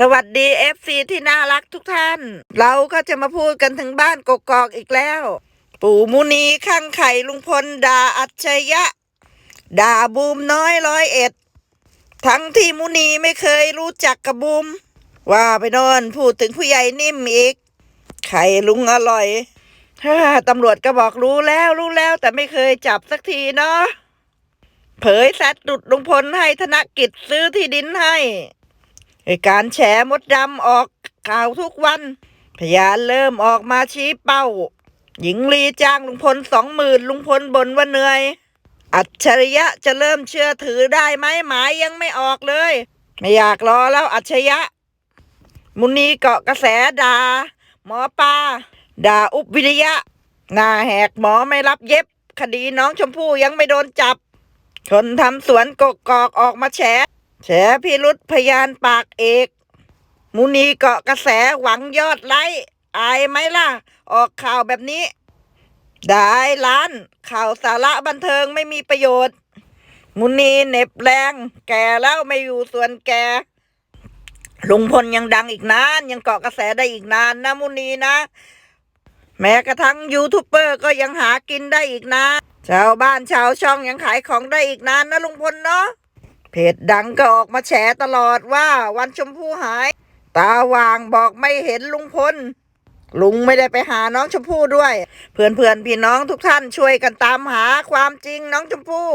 สวัสดีเอฟซีที่น่ารักทุกท่าน เราก็จะมาพูดกันถึงบ้านกกอกอีกแล้ว ปู่มุนีข้างไข่ลุงพลด่าอัจฉริยะ ด่าบูมน้อยร้อยเอ็ด ทั้งที่มุนีไม่เคยรู้จักกับบูม ว่าไปนอนพูดถึงผู้ใหญ่นิ่มอีก ไข่ลุงอร่อยฮ่าตำรวจก็บอกรู้แล้วรู้แล้วแต่ไม่เคยจับสักทีเนาะเผยแซดดุดลุงพลให้ธนกิจซื้อที่ดินให้ ไอการแฉมดดำออกข่าวทุกวัน พยานเริ่มออกมาชี้เป้า หญิงลีจ้างลุงพลสองหมื่นลุงพลบ่นว่าเหนื่อย อัจฉริยะจะเริ่มเชื่อถือได้ไหมหมายยังไม่ออกเลย ไม่อยากรอแล้วอัจฉริยะ มุนีเกาะกระแสดา่าหมอปลาด่าอุบวิริยะหน้าแหกหมอไม่รับเย็บ คดีน้องชมพู่ยังไม่โดนจับ คนทำสวนกกอกออกมาแฉ แฉพิรุษพยานปากเอก มุนีเกาะกระแสหวังยอดไลค์อายไหมล่ะ ออกข่าวแบบนี้ ได้ล้าน ข่าวสาระบันเทิงไม่มีประโยชน์ มุนีเน็บแรง แก่แล้วไม่อยู่ส่วนแกลุงพลยังดังอีกนาน ยังเกาะกระแสได้อีกนานนะมุนีนะ แม้กระทั่งยูทูบเบอร์ก็ยังหากินได้อีกนานชาวบ้านชาวช่องยังขายของได้อีกนานนะลุงพลเนาะ เพจดังก็ออกมาแฉตลอดว่าวันชมพู่หาย ตาว่างบอกไม่เห็นลุงพลลุงไม่ได้ไปหาน้องชมพู่ด้วย เพื่อนเพื่อนพี่น้องทุกท่านช่วยกันตามหาความจริงน้องชมพู่